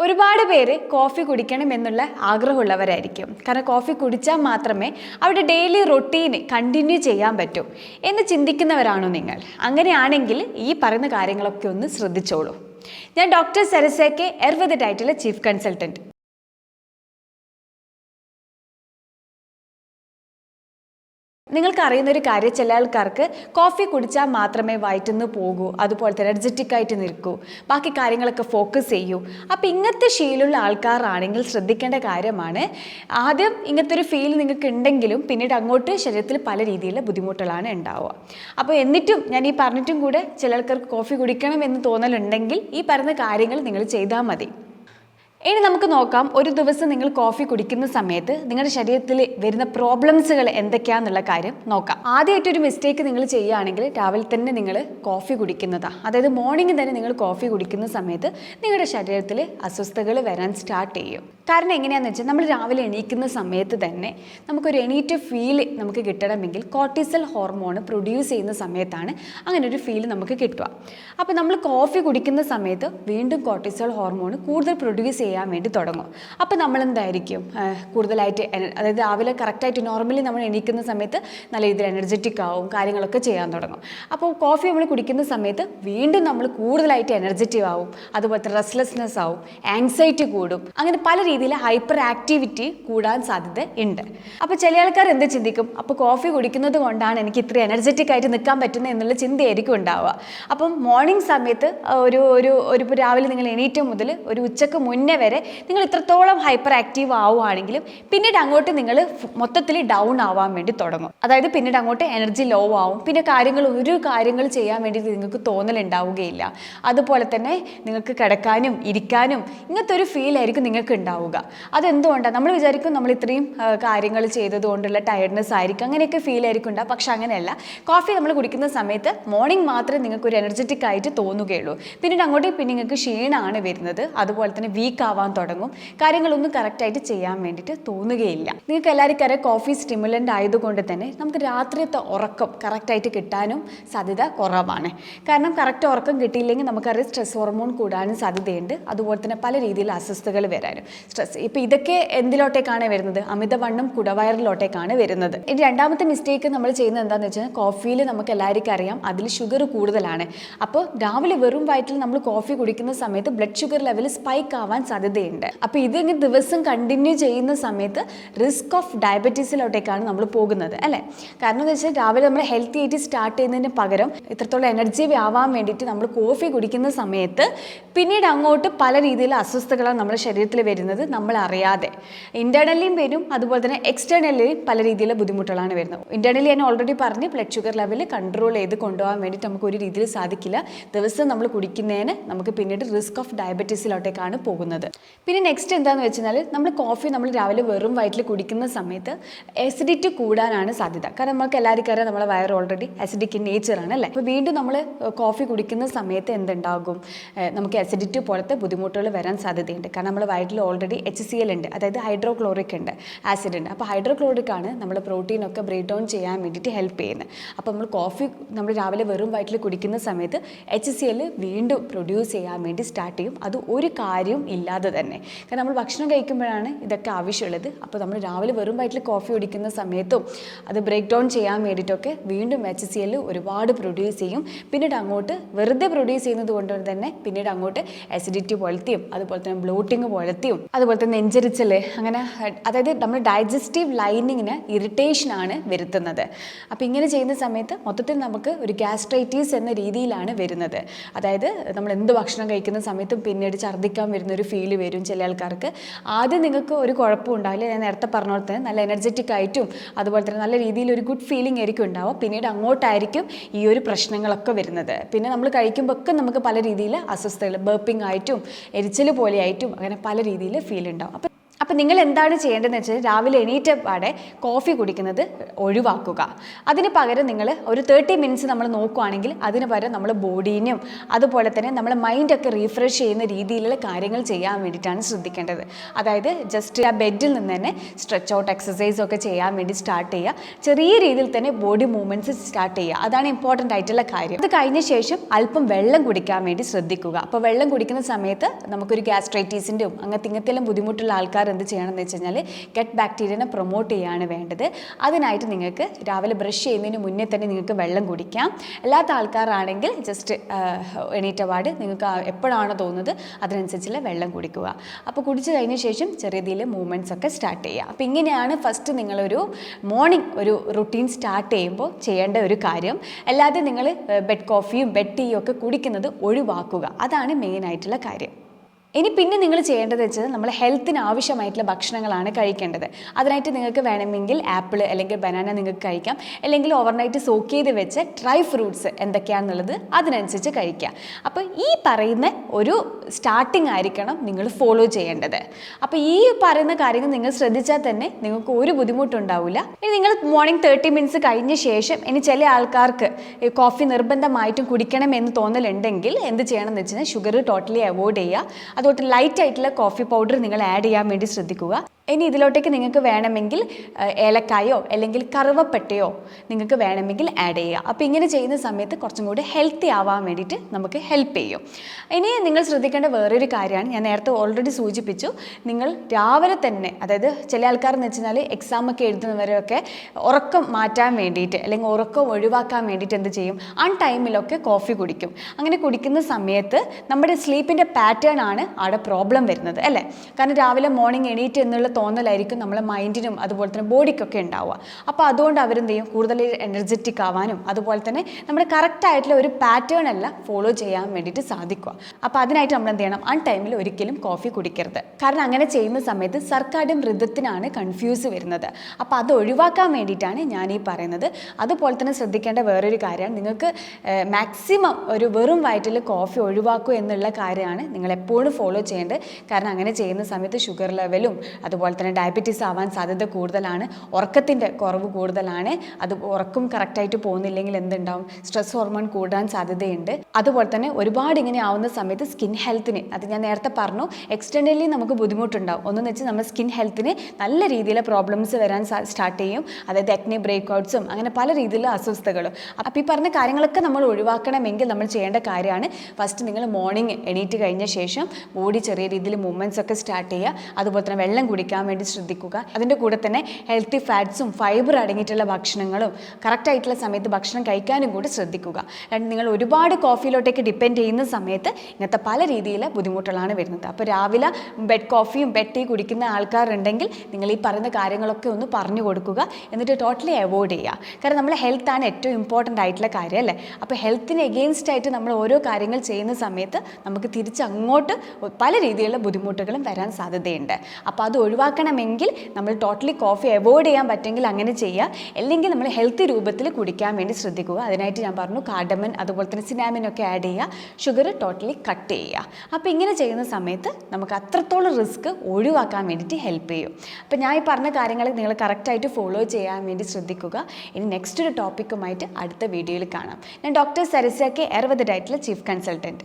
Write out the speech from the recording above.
ഒരുപാട് പേര് കോഫി കുടിക്കണം എന്നുള്ള ആഗ്രഹമുള്ളവരായിരിക്കും. കാരണം കോഫി കുടിച്ചാൽ മാത്രമേ അവരുടെ ഡെയിലി റൊട്ടീൻ കണ്ടിന്യൂ ചെയ്യാൻ പറ്റൂ. എന്ന് ചിന്തിക്കുന്നവരാണോ നിങ്ങൾ? അങ്ങനെയാണെങ്കിൽ ഈ പറയുന്ന കാര്യങ്ങളൊക്കെ ഒന്ന് ശ്രദ്ധിച്ചോളൂ. ഞാൻ ഡോക്ടർ സെരസേക്കെ എർവത് ടൈറ്റിലെ ചീഫ് കൺസൾട്ടന്റ് നിങ്ങൾക്ക് അറിയുന്ന ഒരു കാര്യം ചില ആൾക്കാർക്ക് കോഫി കുടിച്ചാൽ മാത്രമേ വയറ്റുന്ന് പോകൂ. അതുപോലെ തന്നെ എനർജറ്റിക് ആയിട്ട് നിൽക്കൂ. ബാക്കി കാര്യങ്ങളൊക്കെ ഫോക്കസ് ചെയ്യൂ. അപ്പോൾ ഇങ്ങനത്തെ ശീലമുള്ള ആൾക്കാരാണെങ്കിൽ ശ്രദ്ധിക്കേണ്ട കാര്യമാണ് ആദ്യം ഇങ്ങനത്തെ ഒരു ഫീൽ നിങ്ങൾക്ക് ഉണ്ടെങ്കിലും പിന്നീട് അങ്ങോട്ട് ശരീരത്തിൽ പല രീതിയിലുള്ള ബുദ്ധിമുട്ടുകളാണ് ഉണ്ടാവുക. അപ്പോൾ എന്നിട്ടും ഞാൻ ഈ പറഞ്ഞിട്ടും കൂടെ ചില ആൾക്കാർക്ക് കോഫി കുടിക്കണം എന്ന് തോന്നലുണ്ടെങ്കിൽ ഈ പറഞ്ഞ കാര്യങ്ങൾ നിങ്ങൾ ചെയ്താൽ മതി. ഇനി നമുക്ക് നോക്കാം ഒരു ദിവസം നിങ്ങൾ കോഫി കുടിക്കുന്ന സമയത്ത് നിങ്ങളുടെ ശരീരത്തിൽ വരുന്ന പ്രോബ്ലംസുകൾ എന്തൊക്കെയാണെന്നുള്ള കാര്യം നോക്കാം. ആദ്യമായിട്ട് ഒരു മിസ്റ്റേക്ക് നിങ്ങൾ ചെയ്യുകയാണെങ്കിൽ രാവിലെ തന്നെ നിങ്ങൾ കോഫി കുടിക്കുന്നതാണ് അതായത് മോർണിംഗ് തന്നെ നിങ്ങൾ കോഫി കുടിക്കുന്ന സമയത്ത് നിങ്ങളുടെ ശരീരത്തിൽ അസ്വസ്ഥതകൾ വരാൻ സ്റ്റാർട്ട് ചെയ്യും. കാരണം എങ്ങനെയാണെന്ന് വെച്ചാൽ നമ്മൾ രാവിലെ എണീക്കുന്ന സമയത്ത് തന്നെ നമുക്കൊരു എണീറ്റ് ഫീൽ നമുക്ക് കിട്ടണമെങ്കിൽ കോർട്ടിസൽ ഹോർമോൺ പ്രൊഡ്യൂസ് ചെയ്യുന്ന സമയത്താണ് അങ്ങനെ ഒരു ഫീൽ നമുക്ക് കിട്ടുക. അപ്പോൾ നമ്മൾ കോഫി കുടിക്കുന്ന സമയത്ത് വീണ്ടും കോർട്ടിസൽ ഹോർമോൺ കൂടുതൽ പ്രൊഡ്യൂസ് ചെയ്യാൻ വേണ്ടി തുടങ്ങും. അപ്പോൾ നമ്മൾ എന്തായിരിക്കും കൂടുതലായിട്ട് അതായത് രാവിലെ കറക്റ്റായിട്ട് നോർമലി നമ്മൾ എണീക്കുന്ന സമയത്ത് നല്ല രീതിയിൽ എനർജറ്റിക് ആവും കാര്യങ്ങളൊക്കെ ചെയ്യാൻ തുടങ്ങും. അപ്പോൾ കോഫി നമ്മൾ കുടിക്കുന്ന സമയത്ത് വീണ്ടും നമ്മൾ കൂടുതലായിട്ട് എനർജറ്റീവ് ആവും അതുപോലെ തന്നെ റെസ്ലെസ്നെസ് ആവും ആങ്സൈറ്റി കൂടും അങ്ങനെ പല രീതിയിൽ ഹൈപ്പർ ആക്ടിവിറ്റി കൂടാൻ സാധ്യത ഉണ്ട്. അപ്പോൾ ചില ആൾക്കാർ എന്ത് ചിന്തിക്കും? അപ്പോൾ കോഫി കുടിക്കുന്നത് കൊണ്ടാണ് എനിക്ക് ഇത്ര എനർജറ്റിക് ആയിട്ട് നിൽക്കാൻ പറ്റുന്നത് എന്നുള്ള ചിന്തയായിരിക്കും ഉണ്ടാവുക. അപ്പം മോർണിംഗ് സമയത്ത് ഒരു ഒരു ഒരു രാവിലെ നിങ്ങൾ എണീറ്റ മുതൽ ഒരു ഉച്ചയ്ക്ക് മുന്നേ വരെ നിങ്ങൾ ഇത്രത്തോളം ഹൈപ്പർ ആക്റ്റീവ് ആവുകയാണെങ്കിലും പിന്നീട് അങ്ങോട്ട് നിങ്ങൾ മൊത്തത്തിൽ ഡൗൺ ആവാൻ വേണ്ടി തുടങ്ങും. അതായത് പിന്നീട് അങ്ങോട്ട് എനർജി ലോ ആവും. പിന്നെ കാര്യങ്ങൾ ഒരു കാര്യങ്ങൾ ചെയ്യാൻ വേണ്ടി നിങ്ങൾക്ക് തോന്നലുണ്ടാവുകയില്ല അതുപോലെ തന്നെ നിങ്ങൾക്ക് കിടക്കാനും ഇരിക്കാനും ഇങ്ങനത്തെ ഒരു ഫീൽ ആയിരിക്കും നിങ്ങൾക്ക് ഉണ്ടാവുക. അതെന്തുകൊണ്ടാണ് നമ്മൾ വിചാരിക്കും നമ്മൾ ഇത്രയും കാര്യങ്ങൾ ചെയ്തതുകൊണ്ടുള്ള ടയർഡ്നെസ് ആയിരിക്കും. അങ്ങനെയൊക്കെ ഫീൽ ആയിരിക്കും ഉണ്ടാവും പക്ഷെ അങ്ങനെയല്ല. കോഫി നമ്മൾ കുടിക്കുന്ന സമയത്ത് മോർണിംഗ് മാത്രമേ നിങ്ങൾക്ക് ഒരു എനർജറ്റിക് ആയിട്ട് തോന്നുകയുള്ളൂ. പിന്നീട് അങ്ങോട്ട് പിന്നെ നിങ്ങൾക്ക് ക്ഷീണമാണ് വരുന്നത്. അതുപോലെ തന്നെ വീക്ക് ആവാൻ തുടങ്ങും. കാര്യങ്ങളൊന്നും കറക്റ്റായിട്ട് ചെയ്യാൻ വേണ്ടിയിട്ട് തോന്നുകയില്ല. നിങ്ങൾക്ക് എല്ലാവർക്കും അറിയാം കോഫി സ്റ്റിമുലന്റ് ആയതുകൊണ്ട് തന്നെ നമുക്ക് രാത്രിയത്തെ ഉറക്കം കറക്റ്റായിട്ട് കിട്ടാനും സാധ്യത കുറവാണ്. കാരണം കറക്റ്റ് ഉറക്കം കിട്ടിയില്ലെങ്കിൽ നമുക്കറിയാം സ്ട്രെസ് ഹോർമോൺ കൂടാനും സാധ്യതയുണ്ട്. അതുപോലെ തന്നെ പല രീതിയിൽ അസ്വസ്ഥതകൾ വരാനും. സ്ട്രെസ് ഇപ്പോൾ ഇതൊക്കെ എന്തിലോട്ടേക്കാണ് വരുന്നത്? അമിതവണ്ണം കുടവയറിലോട്ടേക്കാണ് വരുന്നത്. ഇനി രണ്ടാമത്തെ മിസ്റ്റേക്ക് നമ്മൾ ചെയ്യുന്നത് എന്താണെന്ന് വെച്ചാൽ കോഫിയിൽ നമുക്ക് എല്ലാവർക്കും അറിയാം അതിൽ ഷുഗർ കൂടുതലാണ്. അപ്പോൾ രാവിലെ വെറും വയറ്റിൽ നമ്മൾ കോഫി കുടിക്കുന്ന സമയത്ത് ബ്ലഡ് ഷുഗർ ലെവൽ സ്പൈക്ക് ആവാൻ സാധ്യതയുണ്ട്. അപ്പോൾ ഇത് ഇങ്ങനെ ദിവസം കണ്ടിന്യൂ ചെയ്യുന്ന സമയത്ത് റിസ്ക് ഓഫ് ഡയബറ്റീസിലോട്ടേക്കാണ് നമ്മൾ പോകുന്നത് അല്ലേ? കാരണം എന്ന് വെച്ചാൽ രാവിലെ നമ്മൾ ഹെൽത്തി ആയിട്ട് സ്റ്റാർട്ട് ചെയ്യുന്നതിന് പകരം ഇത്രത്തോളം എനർജി ആവാൻ വേണ്ടിയിട്ട് നമ്മൾ കോഫി കുടിക്കുന്ന സമയത്ത് പിന്നീട് അങ്ങോട്ട് പല രീതിയിലുള്ള അസ്വസ്ഥതകളാണ് നമ്മുടെ ശരീരത്തിൽ വരുന്നത്. നമ്മൾ അറിയാതെ ഇന്റേർണലിയും വരും അതുപോലെ തന്നെ എക്സ്റ്റേർണലിയും പല രീതിയിലുള്ള ബുദ്ധിമുട്ടുകളാണ് വരുന്നത്. ഇന്റേർണലി ഞാൻ ഓൾറെഡി പറഞ്ഞ് ബ്ലഡ് ഷുഗർ ലെവൽ കൺട്രോൾ ചെയ്ത് കൊണ്ടുപോകാൻ വേണ്ടിയിട്ട് നമുക്ക് ഒരു രീതിയിൽ സാധിക്കില്ല. ദിവസം നമ്മൾ കുടിക്കുന്നതിന് നമുക്ക് പിന്നീട് റിസ്ക് ഓഫ് ഡയബറ്റീസിലോട്ടേക്കാണ് പോകുന്നത്. പിന്നെ നെക്സ്റ്റ് എന്താണെന്ന് വെച്ചാൽ നമ്മൾ കോഫി നമ്മൾ രാവിലെ വെറും വയറ്റിൽ കുടിക്കുന്ന സമയത്ത് എസിഡിറ്റി കൂടാനാണ് സാധ്യത. കാരണം നമുക്ക് എല്ലാവർക്കും അറിയാം നമ്മളെ വയർ ഓൾറെഡി അസിഡിക് ഇൻ നേച്ചറാണ് അല്ലേ? അപ്പോൾ വീണ്ടും നമ്മൾ കോഫി കുടിക്കുന്ന സമയത്ത് എന്തുണ്ടാകും? നമുക്ക് അസിഡിറ്റി പോലത്തെ ബുദ്ധിമുട്ടുകൾ വരാൻ സാധ്യതയുണ്ട്. കാരണം നമ്മൾ വയറ്റിൽ ഓൾറെഡി എച്ച് സി എൽ ഉണ്ട് അതായത് ഹൈഡ്രോക്ലോറിക് ഉണ്ട് ആസിഡ് ഉണ്ട്. അപ്പോൾ ഹൈഡ്രോക്ലോറിക് ആണ് നമ്മുടെ പ്രോട്ടീനൊക്കെ ബ്രേക്ക് ഡൗൺ ചെയ്യാൻ വേണ്ടിയിട്ട് ഹെൽപ്പ് ചെയ്യുന്നത്. അപ്പോൾ നമ്മൾ കോഫി നമ്മൾ രാവിലെ വെറും വയറ്റിൽ കുടിക്കുന്ന സമയത്ത് എച്ച് സി എൽ വീണ്ടും പ്രൊഡ്യൂസ് ചെയ്യാൻ വേണ്ടി സ്റ്റാർട്ട് ചെയ്യും. അത് ഒരു കാര്യവും ഇല്ലാതെ തന്നെ. കാരണം നമ്മൾ ഭക്ഷണം കഴിക്കുമ്പോഴാണ് ഇതൊക്കെ ആവശ്യമുള്ളത്. അപ്പോൾ നമ്മൾ രാവിലെ വെറും വയറ്റിൽ കോഫി കുടിക്കുന്ന സമയത്തും അത് ബ്രേക്ക് ഡൗൺ ചെയ്യാൻ വേണ്ടിയിട്ടൊക്കെ വീണ്ടും എച്ച് സി എൽ ഒരുപാട് പ്രൊഡ്യൂസ് ചെയ്യും. പിന്നീട് അങ്ങോട്ട് വെറുതെ പ്രൊഡ്യൂസ് ചെയ്യുന്നത് കൊണ്ട് തന്നെ പിന്നീട് അങ്ങോട്ട് അസിഡിറ്റി പോലത്തെയും അതുപോലെ തന്നെ ബ്ലോട്ടിങ് പോലത്തെയും അതുപോലെ തന്നെ നെഞ്ചരിച്ചൽ അങ്ങനെ അതായത് നമ്മൾ ഡൈജസ്റ്റീവ് ലൈനിങ്ങിന് ഇറിറ്റേഷനാണ് വരുത്തുന്നത്. അപ്പോൾ ഇങ്ങനെ ചെയ്യുന്ന സമയത്ത് മൊത്തത്തിൽ നമുക്ക് ഒരു ഗ്യാസ്ട്രൈറ്റീസ് എന്ന രീതിയിലാണ് വരുന്നത്. അതായത് നമ്മൾ എന്ത് ഭക്ഷണം കഴിക്കുന്ന സമയത്തും പിന്നീട് ഛർദ്ദിക്കാൻ വരുന്ന ഒരു ഫീൽ വരും ചില ആൾക്കാർക്ക്. ആദ്യം നിങ്ങൾക്ക് ഒരു കുഴപ്പം ഉണ്ടാവില്ല. ഞാൻ നേരത്തെ പറഞ്ഞ പോലെ തന്നെ നല്ല എനർജറ്റിക് ആയിട്ടും അതുപോലെ തന്നെ നല്ല രീതിയിൽ ഒരു ഗുഡ് ഫീലിംഗ് ആയിരിക്കും ഉണ്ടാവുക. പിന്നീട് അങ്ങോട്ടായിരിക്കും ഈ ഒരു പ്രശ്നങ്ങളൊക്കെ വരുന്നത്. പിന്നെ നമ്മൾ കഴിക്കുമ്പോൾ ഒക്കെ നമുക്ക് പല രീതിയിൽ അസ്വസ്ഥതകൾ ബേപ്പിംഗ് ആയിട്ടും എരിച്ചൽ പോലെ ആയിട്ടും അങ്ങനെ പല രീതിയിൽ ഫീൽ ഉണ്ടാവും. അപ്പം അപ്പം നിങ്ങൾ എന്താണ് ചെയ്യേണ്ടതെന്ന് വെച്ചാൽ രാവിലെ എണീറ്റ പാടെ കോഫി കുടിക്കുന്നത് ഒഴിവാക്കുക. അതിന് പകരം നിങ്ങൾ ഒരു തേർട്ടി മിനിറ്റ്സ് നമ്മൾ നോക്കുകയാണെങ്കിൽ അതിന് പകരം നമ്മൾ ബോഡീനും അതുപോലെ തന്നെ നമ്മൾ മൈൻഡൊക്കെ റീഫ്രഷ് ചെയ്യുന്ന രീതിയിലുള്ള കാര്യങ്ങൾ ചെയ്യാൻ വേണ്ടിയിട്ടാണ് ശ്രദ്ധിക്കേണ്ടത്. അതായത് ജസ്റ്റ് ആ ബെഡിൽ നിന്ന് തന്നെ സ്ട്രെച്ച് ഔട്ട് എക്സസൈസ് ഒക്കെ ചെയ്യാൻ വേണ്ടി സ്റ്റാർട്ട് ചെയ്യുക. ചെറിയ രീതിയിൽ തന്നെ ബോഡി മൂവ്മെന്റ്സ് സ്റ്റാർട്ട് ചെയ്യുക. അതാണ് ഇമ്പോർട്ടന്റ് ആയിട്ടുള്ള കാര്യം. അത് കഴിഞ്ഞ ശേഷം അല്പം വെള്ളം കുടിക്കാൻ വേണ്ടി ശ്രദ്ധിക്കുക. അപ്പോൾ വെള്ളം കുടിക്കുന്ന സമയത്ത് നമുക്കൊരു ഗ്യാസ്ട്രൈറ്റീസിന്റെയും അങ്ങനത്തെ ഇങ്ങനത്തെ ബുദ്ധിമുട്ടുള്ള ആൾക്കാർ എന്ത് ചെയ്യണം എന്ന് വെച്ച് കഴിഞ്ഞാൽ ഗെറ്റ് ബാക്ടീരിയനെ പ്രൊമോട്ട് ചെയ്യുകയാണ് വേണ്ടത്. അതിനായിട്ട് നിങ്ങൾക്ക് രാവിലെ ബ്രഷ് ചെയ്യുന്നതിന് മുന്നേ തന്നെ നിങ്ങൾക്ക് വെള്ളം കുടിക്കാം. അല്ലാത്ത ആൾക്കാരാണെങ്കിൽ ജസ്റ്റ് എണീറ്റ പാട് നിങ്ങൾക്ക് എപ്പോഴാണോ തോന്നുന്നത് അതിനനുസരിച്ചുള്ള വെള്ളം കുടിക്കുക. അപ്പോൾ കുടിച്ചു കഴിഞ്ഞ ശേഷം ചെറിയ രീതിയിൽ മൂവ്മെന്റ്സ് ഒക്കെ സ്റ്റാർട്ട് ചെയ്യുക. അപ്പോൾ ഇങ്ങനെയാണ് ഫസ്റ്റ് നിങ്ങളൊരു മോർണിംഗ് ഒരു റുട്ടീൻ സ്റ്റാർട്ട് ചെയ്യുമ്പോൾ ചെയ്യേണ്ട ഒരു കാര്യം. അല്ലാതെ നിങ്ങൾ ബെഡ് കോഫിയും ബെഡ് ടീയും ഒക്കെ കുടിക്കുന്നത് ഒഴിവാക്കുക. അതാണ് മെയിനായിട്ടുള്ള കാര്യം. ഇനി പിന്നെ നിങ്ങൾ ചെയ്യേണ്ടത് വെച്ചാൽ നമ്മൾ ഹെൽത്തിന് ആവശ്യമായിട്ടുള്ള ഭക്ഷണങ്ങളാണ് കഴിക്കേണ്ടത്. അതിനായിട്ട് നിങ്ങൾക്ക് വേണമെങ്കിൽ ആപ്പിൾ അല്ലെങ്കിൽ ബനാന നിങ്ങൾക്ക് കഴിക്കാം. അല്ലെങ്കിൽ ഓവർനൈറ്റ് സോക്ക് ചെയ്ത് വെച്ച് ഡ്രൈ ഫ്രൂട്ട്സ് എന്തൊക്കെയാണെന്നുള്ളത് അതിനനുസരിച്ച് കഴിക്കുക അപ്പോൾ ഈ പറയുന്ന ഒരു സ്റ്റാർട്ടിംഗ് ആയിരിക്കണം നിങ്ങൾ ഫോളോ ചെയ്യേണ്ടത്. അപ്പോൾ ഈ പറയുന്ന കാര്യങ്ങൾ നിങ്ങൾ ശ്രദ്ധിച്ചാൽ തന്നെ നിങ്ങൾക്ക് ഒരു ബുദ്ധിമുട്ടുണ്ടാവില്ല ഇനി നിങ്ങൾ മോർണിംഗ് തേർട്ടി മിനിറ്റ്സ് കഴിഞ്ഞ ശേഷം ഇനി ചില ആൾക്കാർക്ക് കോഫി നിർബന്ധമായിട്ടും കുടിക്കണം എന്ന് തോന്നലുണ്ടെങ്കിൽ എന്ത് ചെയ്യണം എന്ന് വെച്ചാൽ ഷുഗർ ടോട്ടലി അവോയ്ഡ് ചെയ്യുക. അതുകൊണ്ട് ലൈറ്റ് ആയിട്ടുള്ള കോഫി പൗഡർ നിങ്ങൾ ആഡ് ചെയ്യാൻ വേണ്ടി ശ്രദ്ധിക്കുക. ഇനി ഇതിലോട്ടേക്ക് നിങ്ങൾക്ക് വേണമെങ്കിൽ ഏലക്കായോ അല്ലെങ്കിൽ കറുവപ്പട്ടയോ നിങ്ങൾക്ക് വേണമെങ്കിൽ ആഡ് ചെയ്യുക. അപ്പോൾ ഇങ്ങനെ ചെയ്യുന്ന സമയത്ത് കുറച്ചും കൂടി ഹെൽത്തി ആവാൻ വേണ്ടിയിട്ട് നമുക്ക് ഹെൽപ്പ് ചെയ്യും. ഇനി നിങ്ങൾ ശ്രദ്ധിക്കേണ്ട വേറൊരു കാര്യമാണ് ഞാൻ നേരത്തെ ഓൾറെഡി സൂചിപ്പിച്ചു. നിങ്ങൾ രാവിലെ തന്നെ അതായത് ചില ആൾക്കാർ എന്ന് വെച്ചാൽ എക്സാമൊക്കെ എഴുതുന്നവരൊക്കെ ഉറക്കം മാറ്റാൻ വേണ്ടിയിട്ട് അല്ലെങ്കിൽ ഉറക്കം ഒഴിവാക്കാൻ വേണ്ടിയിട്ട് എന്ത് ചെയ്യും? ആ ടൈമിലൊക്കെ കോഫി കുടിക്കും. അങ്ങനെ കുടിക്കുന്ന സമയത്ത് നമ്മുടെ സ്ലീപ്പിന്റെ പാറ്റേൺ ആണ് അവിടെ പ്രോബ്ലം വരുന്നത് അല്ലേ? കാരണം രാവിലെ മോർണിംഗ് എണീറ്റ് എന്നുള്ള തോന്നലായിരിക്കും നമ്മളെ മൈൻഡിനും അതുപോലെ തന്നെ ബോഡിക്കൊക്കെ ഉണ്ടാവുക. അപ്പോൾ അതുകൊണ്ട് അവരെന്ത് ചെയ്യും? കൂടുതൽ എനർജറ്റിക് ആവാനും അതുപോലെ തന്നെ നമ്മുടെ കറക്റ്റായിട്ടുള്ള ഒരു പാറ്റേൺ അല്ല ഫോളോ ചെയ്യാൻ വേണ്ടിയിട്ട് സാധിക്കുക. അപ്പോൾ അതിനായിട്ട് നമ്മൾ എന്ത് ചെയ്യണം? ആ ടൈമിൽ ഒരിക്കലും കോഫി കുടിക്കരുത്. കാരണം അങ്ങനെ ചെയ്യുന്ന സമയത്ത് സർക്കാരും ഋതത്തിനാണ് കൺഫ്യൂസ് വരുന്നത്. അപ്പോൾ അത് ഒഴിവാക്കാൻ വേണ്ടിയിട്ടാണ് ഞാൻ ഈ പറയുന്നത്. അതുപോലെ തന്നെ ശ്രദ്ധിക്കേണ്ട വേറൊരു കാര്യമാണ്. നിങ്ങൾക്ക് മാക്സിമം ഒരു വെറും വയറ്റിൽ കോഫി ഒഴിവാക്കുക എന്നുള്ള കാര്യമാണ് നിങ്ങൾ എപ്പോഴും ഫോളോ ചെയ്യേണ്ടത്. കാരണം അങ്ങനെ ചെയ്യുന്ന സമയത്ത് ഷുഗർ ലെവലും അതുപോലെ തന്നെ ഡയബറ്റീസ് ആവാൻ സാധ്യത കൂടുതലാണ് ഉറക്കത്തിന്റെ കുറവ് കൂടുതലാണ് അത് ഉറക്കം കറക്റ്റായിട്ട് പോകുന്നില്ലെങ്കിൽ എന്തുണ്ടാവും? സ്ട്രെസ് ഹോർമോൺ കൂടാൻ സാധ്യതയുണ്ട്. അതുപോലെ തന്നെ ഒരുപാട് ഇങ്ങനെ ആവുന്ന സമയത്ത് സ്കിൻ ഹെൽത്തിന് അത് ഞാൻ നേരത്തെ പറഞ്ഞു എക്സ്റ്റേണലി നമുക്ക് ബുദ്ധിമുട്ടുണ്ടാവും. ഒന്നെന്ന് വെച്ചാൽ നമ്മുടെ സ്കിൻ ഹെൽത്തിന് നല്ല രീതിയിലെ പ്രോബ്ലംസ് വരാൻ സ്റ്റാർട്ട് ചെയ്യും. അതായത് എക്നി ബ്രേക്ക് ഔട്ട്സും അങ്ങനെ പല രീതിയിലുള്ള അസ്വസ്ഥതകളും. അപ്പോൾ ഈ പറഞ്ഞ കാര്യങ്ങളൊക്കെ നമ്മൾ ഒഴിവാക്കണമെങ്കിൽ നമ്മൾ ചെയ്യേണ്ട കാര്യമാണ് ഫസ്റ്റ് നിങ്ങൾ മോർണിംഗ് എണീറ്റ് കഴിഞ്ഞ ശേഷം ബോഡി ചെറിയ രീതിയിൽ മൂവ്മെന്റ്സ് ഒക്കെ സ്റ്റാർട്ട് ചെയ്യുക. അതുപോലെ തന്നെ വെള്ളം കുടിക്കാൻ വേണ്ടി ശ്രദ്ധിക്കുക. അതിന്റെ കൂടെ തന്നെ ഹെൽത്തി ഫാറ്റ്സും ഫൈബർ അടങ്ങിയിട്ടുള്ള ഭക്ഷണങ്ങളും കറക്റ്റ് ആയിട്ടുള്ള സമയത്ത് ഭക്ഷണം കഴിക്കാനും കൂടി ശ്രദ്ധിക്കുക. രണ്ട് നിങ്ങൾ ഒരുപാട് കോഫിയിലോട്ടേക്ക് ഡിപ്പെൻഡ് ചെയ്യുന്ന സമയത്ത് ഇങ്ങനത്തെ പല രീതിയിലെ ബുദ്ധിമുട്ടുകളാണ് വരുന്നത്. അപ്പോൾ രാവിലെ ബെഡ് കോഫിയും ബെഡ് ടീ കുടിക്കുന്ന ആൾക്കാരുണ്ടെങ്കിൽ നിങ്ങൾ ഈ പറയുന്ന കാര്യങ്ങളൊക്കെ ഒന്ന് പറഞ്ഞു കൊടുക്കുക. എന്നിട്ട് ടോട്ടലി അവോയ്ഡ് ചെയ്യുക. കാരണം നമ്മളെ ഹെൽത്താണ് ഏറ്റവും ഇമ്പോർട്ടന്റ് ആയിട്ടുള്ള കാര്യം അല്ലേ? അപ്പോൾ ഹെൽത്തിന് എഗെയിൻസ്റ്റ് ആയിട്ട് നമ്മൾ ഓരോ കാര്യങ്ങൾ ചെയ്യുന്ന സമയത്ത് നമുക്ക് തിരിച്ച് അങ്ങോട്ട് പല രീതിയിലുള്ള ബുദ്ധിമുട്ടുകളും വരാൻ സാധ്യതയുണ്ട്. അപ്പോൾ അത് ഒഴിവാക്കണമെങ്കിൽ നമ്മൾ ടോട്ടലി കോഫി അവോയ്ഡ് ചെയ്യാൻ പറ്റുമെങ്കിൽ അങ്ങനെ ചെയ്യുക. അല്ലെങ്കിൽ നമ്മൾ ഹെൽത്തി രൂപത്തിൽ കുടിക്കാൻ വേണ്ടി ശ്രദ്ധിക്കുക. അതിനായിട്ട് ഞാൻ പറഞ്ഞു കാഡമൻ അതുപോലെ തന്നെ സിനാമിൻ ഒക്കെ ആഡ് ചെയ്യുക. ഷുഗർ ടോട്ടലി കട്ട് ചെയ്യുക. അപ്പോൾ ഇങ്ങനെ ചെയ്യുന്ന സമയത്ത് നമുക്ക് അത്രത്തോളം റിസ്ക് ഒഴിവാക്കാൻ വേണ്ടിയിട്ട് ഹെൽപ്പ് ചെയ്യും. അപ്പോൾ ഞാൻ ഈ പറഞ്ഞ കാര്യങ്ങൾ നിങ്ങൾ കറക്റ്റായിട്ട് ഫോളോ ചെയ്യാൻ വേണ്ടി ശ്രദ്ധിക്കുക. ഇനി നെക്സ്റ്റ് ഒരു ടോപ്പിക്കുമായിട്ട് അടുത്ത വീഡിയോയിൽ കാണാം. ഞാൻ ഡോക്ടർ സരസ്യ കെ എർവദ ഡയറ്റിലെ ചീഫ് കൺസൾട്ടന്റ്